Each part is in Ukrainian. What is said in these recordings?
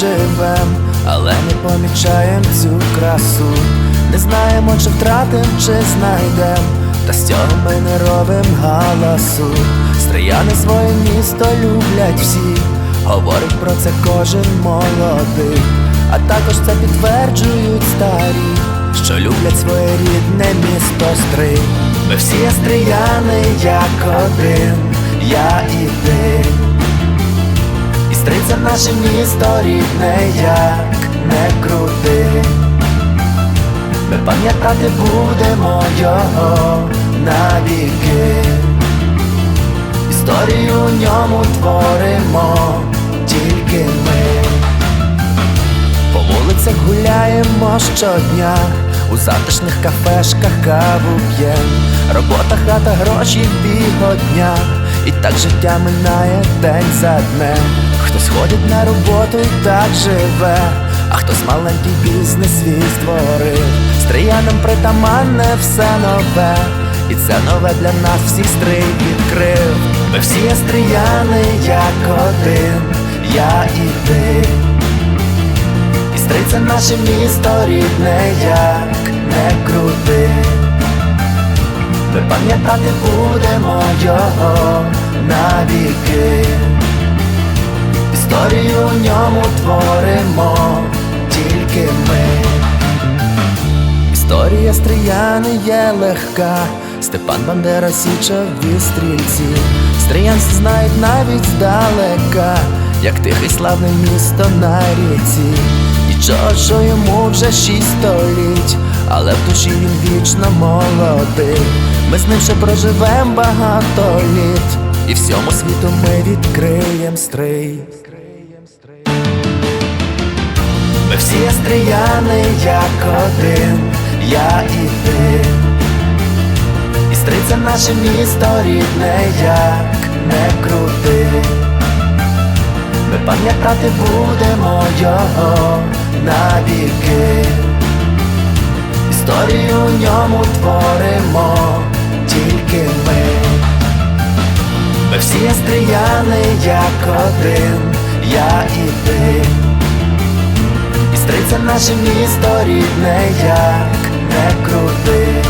живем, але не помічаєм цю красу. Не знаємо, чи втратим, чи знайдем, та з цього ми не робим галасу. Стрияни своє місто люблять всі, говорить про це кожен молодий, а також це підтверджують старі, що люблять своє рідне місто стрий. Ми всі стрияни, як один, я і ти. І стриця наше місто рідне, як не крути. Ми пам'ятати будемо його навіки. Історію у ньому творимо тільки ми. По вулицях гуляємо щодня, у затишних кафешках каву п'єм. Робота, хата, гроші, бігодня. І так життя минає день за днем. Хтось ходить на роботу і так живе, а хтось маленький бізнес свій створив. Стріянам притаманне все нове, і це нове для нас всіх стрий відкрив. Ми всі стріяни, як один, я і ти. І стриця наше місто рідне, як не крути. Ми пам'ятати будемо його навіки. Історію у ньому творимо тільки ми. Історія стріяни є легка. Степан Бандера січові стрільці. Стріянці знають навіть здалека, як тихе славне місто на ріці. Що йому вже шість століть, але в душі він вічно молодий. Ми з ним ще проживем багато літ, і всьому світу ми відкриєм стрий. Ми всі є стріяни, як один, я і ти. І стриця наше місто рідне, як не крути. Ми пам'ятати будемо його Ми всі стріяли як один, я і ти. І стриця наше місто рідне, як не крути.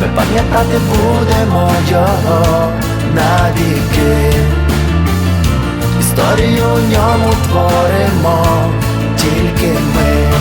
Ми пам'ятати будемо його навіки. Історію в ньому творимо тільки ми.